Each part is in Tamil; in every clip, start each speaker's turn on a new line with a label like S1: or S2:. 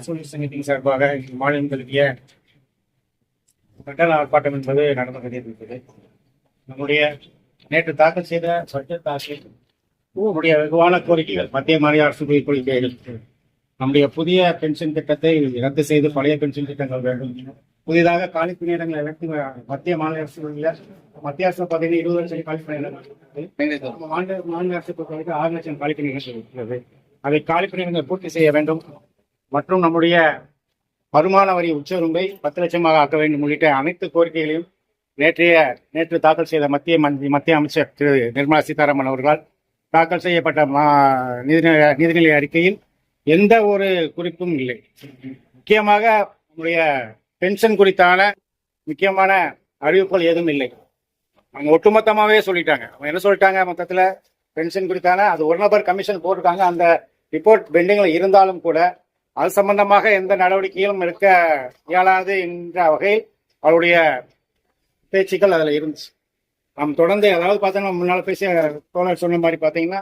S1: அரசு சங்கத்தின் சார்பாக மாநிலம் தழுவிய கண்டன ஆர்ப்பாட்டம் என்பது நடந்து கொண்டிருக்கிறது நம்முடைய நேற்று தாக்கல் செய்த பட்ஜெட் தாக்கல் நம்முடைய வெகுவான கோரிக்கைகள் மத்திய மாநில அரசு கோரிக்கைகள் நம்முடைய புதிய பென்ஷன் திட்டத்தை ரத்து செய்து பழைய பென்ஷன் திட்டங்கள் வேண்டும். புதிதாக காலி பணியிடங்களை அழைத்து மத்திய மாநில அரசுகளில் மத்திய அரசு பார்த்தீங்கன்னா இருபது லட்சம் காலி பணியிடங்கள் இருக்கிறது. நம்ம மாநில மாநில அரசு பொறுத்த வரைக்கும் ஆறு லட்சம் காலி பணியிடங்கள் இருக்கிறது. அதை காலி பணியிடங்களை பூர்த்தி செய்ய வேண்டும். மற்றும் நம்முடைய வருமான வரி உச்சவரம்பை பத்து லட்சமாக ஆக்க வேண்டும் உள்ளிட்ட அனைத்து கோரிக்கைகளையும் நேற்றைய நேற்று தாக்கல் செய்த மத்திய மந்திரி மத்திய அமைச்சர் திரு நிர்மலா சீதாராமன் அவர்களால் தாக்கல் செய்யப்பட்ட மா- நிதிநிலை நிதிநிலை அறிக்கையில் எந்த ஒரு குறிப்பும் இல்லை. முக்கியமாக நம்முடைய பென்ஷன் குறித்தான முக்கியமான அறிவிப்புகள் எதுவும் இல்லை. அவங்க ஒட்டுமொத்தமாகவே சொல்லிட்டாங்க. அவங்க என்ன சொல்லிட்டாங்க மொத்தத்தில்? பென்ஷன் குறித்தான அது ஒரு நபர் கமிஷன் போட்டிருக்காங்க. அந்த ரிப்போர்ட் பெண்டிங்கில் இருந்தாலும் கூட அது சம்பந்தமாக எந்த நடவடிக்கையும் எடுக்க இயலாது என்ற வகையில் அவருடைய பேச்சுக்கள் அதில் இருந்துச்சு. நாம் தொடர்ந்து அதாவது பார்த்தோம்னா முன்னால் பேசிய தோழர் சொன்ன மாதிரி பார்த்தீங்கன்னா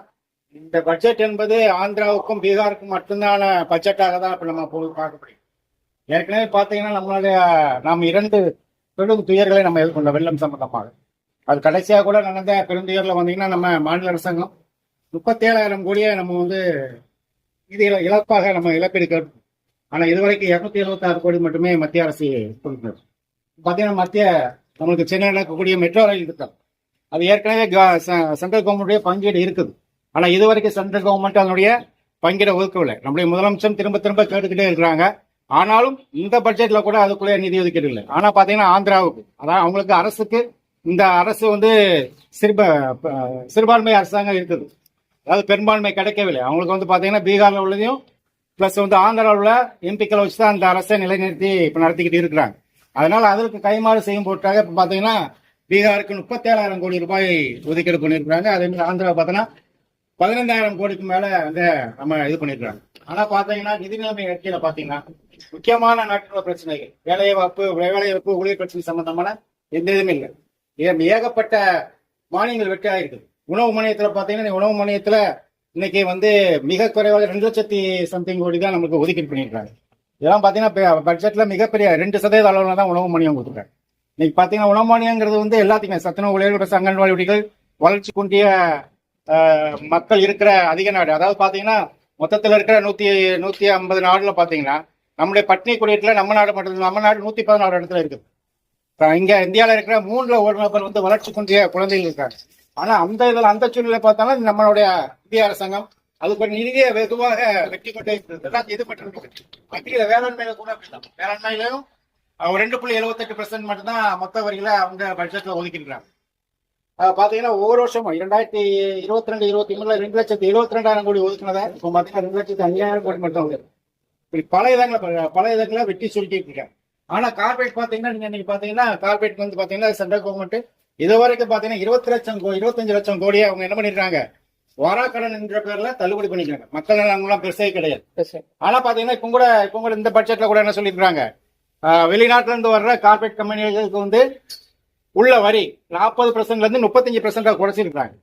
S1: இந்த பட்ஜெட் என்பது ஆந்திராவுக்கும் பீகாருக்கும் மட்டும்தான பட்ஜெட்டாக தான் இப்போ நம்ம போய் பார்க்க முடியும். ஏற்கனவே பார்த்தீங்கன்னா நம்மளுடைய நாம் இரண்டு பெரும் துயர்களை நம்ம எதிர்கொண்ட வெள்ளம் சம்பந்தமாக. அது கடைசியாக கூட நடந்த பெருந்துயரில் வந்தீங்கன்னா நம்ம மாநில அரசாங்கம் முப்பத்தேழாயிரம் கோடியை நம்ம வந்து இது இழப்பாக நம்ம இழப்பீடு கேட்போம் ஆனா இதுவரைக்கும் இருநூத்தி எழுபத்தாறு கோடி மட்டுமே மத்திய அரசு கொடுக்கிறது பார்த்தீங்கன்னா மத்திய நம்மளுக்கு சென்னையில் இருக்கக்கூடிய மெட்ரோ ரயில் திட்டம். அது ஏற்கனவே க- சென்ட்ரல் கவர்மெண்ட்டுடைய பங்கீடு இருக்குது. ஆனா இதுவரைக்கும் சென்ட்ரல் கவர்மெண்ட் அதனுடைய பங்கீடை ஒதுக்கவில்லை. நம்முடைய முதலமைச்சர் திரும்ப திரும்ப கேட்டுக்கிட்டே இருக்கிறாங்க. ஆனாலும் இந்த பட்ஜெட்ல கூட அதுக்குள்ளே நிதி ஒதுக்கீடு இல்லை ஆனா பாத்தீங்கன்னா ஆந்திராவுக்கு அதான் அவங்களுக்கு அரசுக்கு இந்த அரசு வந்து சிறுப சிறுபான்மை அரசாங்கம் இருக்குது. அதாவது பெரும்பான்மை கிடைக்கவில்லை. அவங்களுக்கு வந்து பார்த்தீங்கன்னா பீகாரில் உள்ளதையும் பிளஸ் வந்து ஆந்திராவில் உள்ள எம்பிக்களை வச்சு தான் அந்த அரசை நிலைநிறுத்தி இப்போ நடத்திக்கிட்டு இருக்கிறாங்க. அதனால அதற்கு கைமாறு செய்யும் போட்டாக இப்போ பார்த்தீங்கன்னா பீகாருக்கு முப்பத்தேழாயிரம் கோடி ரூபாய் ஒதுக்கீடு பண்ணியிருக்கிறாங்க. அதே மாதிரி ஆந்திரா பார்த்தோன்னா பதினைந்தாயிரம் கோடிக்கு மேலே வந்து நம்ம இது பண்ணியிருக்கிறாங்க. ஆனா பார்த்தீங்கன்னா நிதி நிலைமை அறிக்கையில் பார்த்தீங்கன்னா முக்கியமான நாட்டில் பிரச்சனைகள் வேலைவாய்ப்பு வேலைவாய்ப்பு ஊழியர் பிரச்சனை சம்பந்தமான எந்த இதுவும் இல்லை. ஏகப்பட்ட மானியங்கள் வெற்றி ஆயிருக்குது உணவு மானியத்துல பாத்தீங்கன்னா உணவு மானியத்துல இன்னைக்கு வந்து மிக குறைவாக ரெண்டு லட்சத்தி சம்திங் கோடி தான் நமக்கு ஒதுக்கீடு பண்ணியிருக்காங்க. இதெல்லாம் பாத்தீங்கன்னா பட்ஜெட்ல மிகப்பெரிய ரெண்டு சதவீத அளவுல தான் உணவு மானியம் கொடுத்துருக்காங்க. இன்னைக்கு பாத்தீங்கன்னா உணவு மானியங்கிறது வந்து எல்லாத்துக்குமே சத்துணவு ஊழியர்கள் அங்கன்வாடி ஊழியர்கள் வளர்ச்சி குன்றிய மக்கள் இருக்கிற அதிக நாடு. அதாவது பாத்தீங்கன்னா மொத்தத்துல இருக்கிற நூத்தி நூத்தி ஐம்பது நாடுல பாத்தீங்கன்னா நம்முடைய பட்னி குறியீட்டுல நம்ம நாடு மட்டும் நம்ம நாடு நூத்தி பதினாறு இடத்துல இருக்குது. இப்ப இங்க இந்தியால இருக்கிற மூணுல ஒரு நபர் வந்து வளர்ச்சி குன்றிய குழந்தைகள் இருக்காங்க. ஆனா அந்த இதில் அந்த சூழ்நிலை பார்த்தாலும் நம்மளுடைய இந்திய அரசாங்கம் அது கொஞ்சம் நிதியை வெகுவாக வெற்றி கொண்டே இது பண்ணிருக்கு மத்தியில வேளாண்மையில கூட வேளாண்மையிலும் அவங்க ரெண்டு புள்ளி எழுபத்தெட்டு பெர்சென்ட் மட்டும்தான் மொத்த வரியில அவங்க பட்ஜெட்ல ஒதுக்கின்றாங்க பாத்தீங்கன்னா ஒவ்வொரு வருஷமும் இரண்டாயிரத்தி இருபத்தி ரெண்டு இருபத்தி மூணுல ரெண்டு லட்சத்தி எழுபத்தி ரெண்டாயிரம் கோடி ஒதுக்குனதா இப்போ பாத்தீங்கன்னா ரெண்டு லட்சத்தி அஞ்சாயிரம் கோடி மட்டும் வந்து இப்படி பல இடங்களை பல இடங்களை வெட்டி சொல்லிட்டு இருக்காங்க. ஆனா கார்பரேட் பாத்தீங்கன்னா நீங்க இன்னைக்கு பாத்தீங்கன்னா கார்பரேட் வந்து பாத்தீங்கன்னா சென்ட்ரல் கவர்மெண்ட் இது வரைக்கும் பாத்தீங்கன்னா இருபத்தி லட்சம் கோ- இருபத்தஞ்சு லட்சம் கோடியை அவங்க என்ன பண்ணிருக்காங்க? வாராக்கடன் என்ற பேர்ல தள்ளுபடி பண்ணிக்கிறாங்க. மக்கள் நலங்கள்லாம் பெருசே கிடையாது. ஆனா பாத்தீங்கன்னா இப்ப கூட இப்ப கூட இந்த பட்ஜெட்ல கூட என்ன சொல்லிருக்காங்க வெளிநாட்டுல இருந்து வர்ற கார்பரேட் கம்பெனிகளுக்கு வந்து உள்ள வரி நாற்பது பெர்சென்ட்ல இருந்து முப்பத்தஞ்சு பெர்சென்டா குறைச்சிருக்காங்க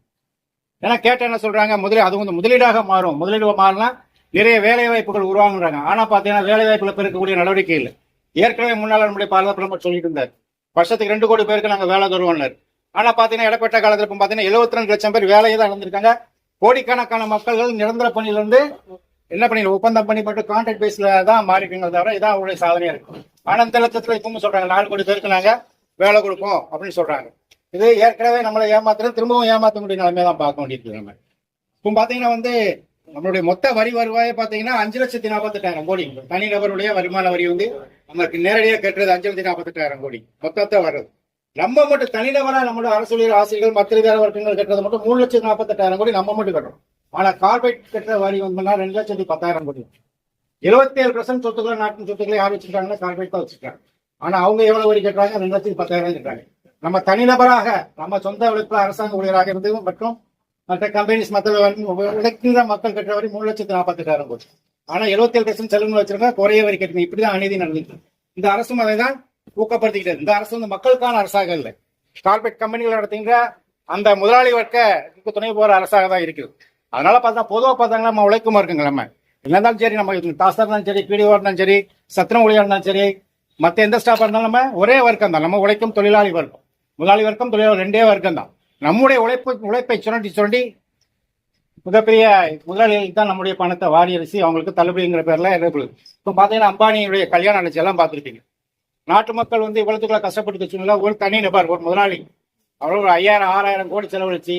S1: ஏன்னா கேட்ட என்ன சொல்றாங்க? முதலீடு அது வந்து முதலீடாக மாறும். முதலீடு மாறினா நிறைய வேலை வாய்ப்புகள் உருவாங்குறாங்க ஆனா பாத்தீங்கன்னா வேலை வாய்ப்புகளை பெருக்கக்கூடிய நடவடிக்கை இல்லை. ஏற்கனவே முன்னாள் நம்முடைய பாரத பிரதமர் சொல்லிட்டு இருந்தார். வருஷத்துக்கு ரெண்டு கோடி பேருக்கு நாங்க வேலை தருவோம்னாரு. ஆனா பாத்தீங்கன்னா இடப்பட்ட காலத்துல இப்போ பாத்தீங்கன்னா எழுபத்தி ரெண்டு லட்சம் பேர் வேலையை தான் இழந்திருக்காங்க. கோடிக்கணக்கான மக்கள்கள் நிரந்தர பணியில இருந்து என்ன பண்ணி ஒப்பந்தம் பண்ணி கான்ட்ராக்ட் பேஸ்ல தான் மாறிட்டீங்க தவிர இதான் அவருடைய சாதனையா இருக்கும் ஆனா இந்த லட்சத்துல இப்பவும் சொல்றாங்க நாலு கோடி பேருக்கு நாங்க வேலை கொடுப்போம் அப்படின்னு சொல்றாங்க. இது ஏற்கனவே நம்மளை ஏமாத்துறது திரும்பவும் ஏமாத்த முடிய நிலைமையை தான் பார்க்க வேண்டியிருக்கு நம்ம. இப்போ பாத்தீங்கன்னா வந்து நம்மளுடைய மொத்த வரி வருவாயை பாத்தீங்கன்னா அஞ்சு லட்சத்தி நாற்பத்தெட்டாயிரம் கோடி. தனிநபருடைய வருமான வரி வந்து நமக்கு நேரடியாக கட்டுறது அஞ்சு லட்சத்தி நாற்பத்தெட்டாயிரம் கோடி. மொத்தத்தை வருது நம்ம மட்டும் தனிநபரா நம்மளோட அரசு ஆசிரியர்கள் மற்ற வேற வர்க்கங்கள் கட்டுறது மட்டும் மூணு லட்சத்தி நாற்பத்தெட்டாயிரம் கோடி நம்ம மட்டும் கட்டுறோம் ஆனா கார்பரேட் கட்டுற வரி வந்து ரெண்டு லட்சத்தி பத்தாயிரம் கோடி. எழுபத்தி ஏழு பர்சன்ட் சொத்துக்களை நாட்டின் சொத்துக்களை யார் வச்சிருக்காங்கன்னா கார்பரேட் தான் வச்சிருக்காங்க. ஆனா அவங்க எவ்வளவு வரி கட்டுறாங்க? ரெண்டு லட்சத்தி பத்தாயிரம் கட்டுறாங்க. நம்ம தனிநபராக நம்ம சொந்த உழைப்பு அரசாங்க ஊழியராக இருந்து மற்றும் மற்ற கம்பெனிஸ் மற்ற உழைக்கின்ற மக்கள் கட்டுற வரி மூணு லட்சத்தி நாற்பத்தெட்டாயிரம் கோடி. ஆனா எழுபத்தி ஏழு பர்சன்ட் செலவு வச்சிருக்காங்க குறைய வரி கட்டணும் இப்படிதான் அநீதி நடந்துச்சு இந்த அரசும் அதை தான் ஊக்கப்படுத்திக்கிட்டது. இந்த அரசு வந்து மக்களுக்கான அரசாக இல்லை. கார்பரேட் கம்பெனிகள் நடத்துகின்ற அந்த முதலாளி வர்க்க துணை போற அரசாக தான் இருக்குது அதனால பார்த்தா பொதுவாக பார்த்தாங்கன்னா நம்ம உழைக்குமா இருக்குங்க நம்ம. என்னதான் சரி நம்ம தாசா இருந்தாலும் சரி பிடிஓ இருந்தாலும் சரி சத்திரம் ஊழியர் இருந்தாலும் சரி மற்ற எந்த ஸ்டாஃபாக இருந்தாலும் நம்ம ஒரே வர்க்கம் தான். நம்ம உழைக்கும் தொழிலாளி வர்க்கம். முதலாளி வர்க்கம் தொழிலாளி ரெண்டே வர்க்கம் தான். நம்முடைய உழைப்பு உழைப்பை சுரண்டி சுரண்டி மிகப்பெரிய முதலாளிகளுக்கு தான் நம்முடைய பணத்தை வாரி அரிசி அவங்களுக்கு தள்ளுபடிங்கிற பேர்ல இருக்குது இப்போ பார்த்தீங்கன்னா அம்பானியுடைய கல்யாண நிகழ்ச்சி எல்லாம் பார்த்துருப்பீங்க. நாட்டு மக்கள் வந்து இவ்வளவுக்குள்ள கஷ்டப்பட்டு சொன்னா ஒரு தனி நபர் ஒரு முதலாளி. அவ்வளோ ஒரு ஐயாயிரம் ஆறாயிரம் கோடி செலவழிச்சு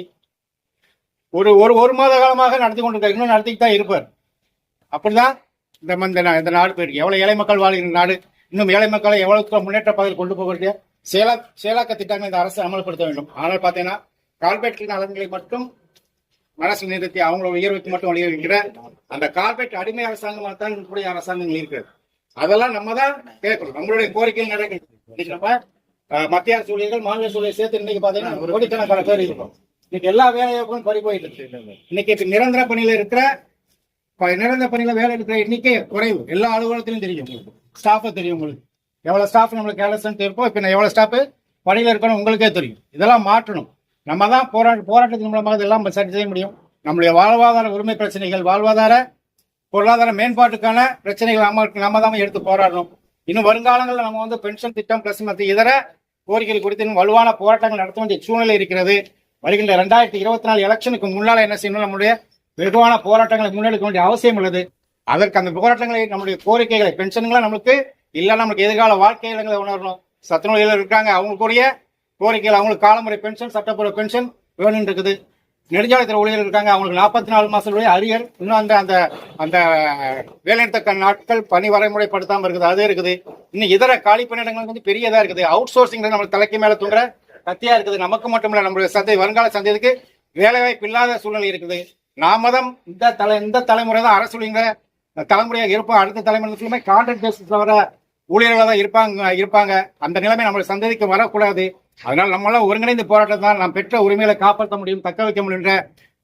S1: ஒரு ஒரு ஒரு மாத காலமாக நடத்தி கொண்டிருக்கார். இன்னும் நடத்திட்டு தான் இருப்பார். அப்படிதான் இந்த இந்த நாடு போயிருக்கு. எவ்வளவு ஏழை மக்கள் வாழ்கிற நாடு இன்னும் ஏழை மக்களை எவ்வளவு முன்னேற்ற பாதையில் கொண்டு போகிறது? செயலா செயலாக்க திட்டங்களை இந்த அரசு அமல்படுத்த வேண்டும். ஆனால் பார்த்தீங்கன்னா கார்பரேட் நலன்களை மட்டும் மனசு நிறுத்தி அவங்களோட உயர்வுக்கு மட்டும் வழிவகுக்கிற அந்த கார்பரேட் அடிமை அரசாங்கமாக தான் நம்முடைய அரசாங்கங்கள் இருக்கிறது. அதெல்லாம் நம்ம தான் கேட்கணும். நம்மளுடைய கோரிக்கைகள் நடக்கணும் இன்னைக்கு நம்ம மத்திய அரசு ஊழியர்கள் மாநில சூழலை சேர்த்து இன்னைக்கு பாத்தீங்கன்னா ஒரு கோடிக்கணக்கான பேர் இருக்கோம் இன்னைக்கு எல்லா வேலைவாய்ப்பும் பறி போயிட்டு இருக்கு. இன்னைக்கு இப்ப நிரந்தர பணியில இருக்கிற நிரந்தர பணியில வேலை இருக்கிற எண்ணிக்கை குறைவு. எல்லா அலுவலகத்திலும் தெரியும். உங்களுக்கு ஸ்டாஃபை தெரியும் உங்களுக்கு. எவ்வளவு ஸ்டாஃப் நம்மளுக்கு கேலசன் இருப்போம் இப்ப எவ்வளவு ஸ்டாஃப் பணியில இருக்கணும் உங்களுக்கே தெரியும். இதெல்லாம் மாற்றணும். நம்ம தான் போராட்ட போராட்டத்தின் மூலமாக இதெல்லாம் சரி செய்ய முடியும். நம்முடைய வாழ்வாதார உரிமை பிரச்சனைகள் வாழ்வாதார பொருளாதார மேம்பாட்டுக்கான பிரச்சனைகள் நம்ம நம்ம தான் எடுத்து போராடணும். இன்னும் வருங்காலங்களில் நம்ம வந்து பென்ஷன் திட்டம் பிளஸ் மற்ற இதர கோரிக்கைகள் குறித்து இன்னும் வலுவான போராட்டங்கள் நடத்த வேண்டிய சூழ்நிலை இருக்கிறது. வருகின்ற ரெண்டாயிரத்தி இருபத்தி நாலு எலெக்ஷனுக்கு முன்னால் என்ன செய்யணும் நம்முடைய வெகுவான போராட்டங்களை முன்னெடுக்க வேண்டிய அவசியம் உள்ளது. அதற்கு அந்த போராட்டங்களை நம்முடைய கோரிக்கைகளை பென்ஷன்களை நம்மளுக்கு இல்லை நம்மளுக்கு எதிர்கால வாழ்க்கை இடங்களை உணரணும். சத்துணவுல இருக்காங்க அவங்களுக்குரிய கோரிக்கைகள் அவங்களுக்கு காலமுறை பென்ஷன் சட்டப்பூர்வ பென்ஷன் வேணும்னு இருக்குது. நெடுஞ்சாலைத்துறை ஊழியர்கள் இருக்காங்க. அவங்களுக்கு நாற்பத்தி நாலு மாசத்துடைய அரியர். இன்னும் அந்த அந்த அந்த வேலைநிறுத்த நாட்கள் பணி வரைமுறைப்படுத்தாம இருக்குது. அதே இருக்குது. இன்னும் இதர காலி பணியிடங்கள் வந்து பெரியதா இருக்குது. அவுட் சோர்சிங் நம்ம தலைக்கு மேல தூங்குற கத்தியா இருக்குது. நமக்கு மட்டும் இல்லை நம்மளுடைய சந்தை வருங்கால சந்தைக்கு வேலைவாய்ப்பு இல்லாத சூழ்நிலை இருக்குது. நாம தான் இந்த தலை இந்த தலைமுறை தான் அரசு தலைமுறையாக இருப்போம். அடுத்த தலைமுறையிலுமே கான்ட்ராக்ட் பேசிஸ்ல வர ஊழியர்களாக தான் இருப்பாங்க இருப்பாங்க. அந்த நிலைமை நம்மளுடைய சந்ததிக்கு வரக்கூடாது. அதனால் நம்மளாம் ஒருங்கிணைந்த போராட்டம் தான் நாம் பெற்ற உரிமைகளை காப்பாற்ற முடியும் தக்க வைக்க முடியும் என்ற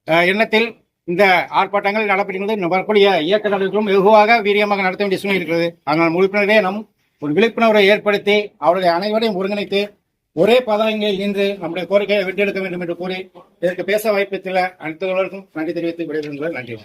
S1: அஹ், எண்ணத்தில் இந்த ஆர்ப்பாட்டங்கள் நடைபெறுகிறது. வரக்கூடிய இயக்க நடவடிக்கைகளும் வெகுவாக வீரியமாக நடத்த வேண்டிய சூழ்நிலை இருக்கிறது. அதனால் உறுப்பினரே நம் ஒரு விழிப்புணர்வை ஏற்படுத்தி அவருடைய அனைவரையும் ஒருங்கிணைத்து ஒரே பதவிகளில் நின்று நம்முடைய கோரிக்கையை வென்றெடுக்க வேண்டும் என்று கூறி இதற்கு பேச வாய்ப்பு அனைத்து நன்றி தெரிவித்து விடைபெறுகிறேன். நன்றி.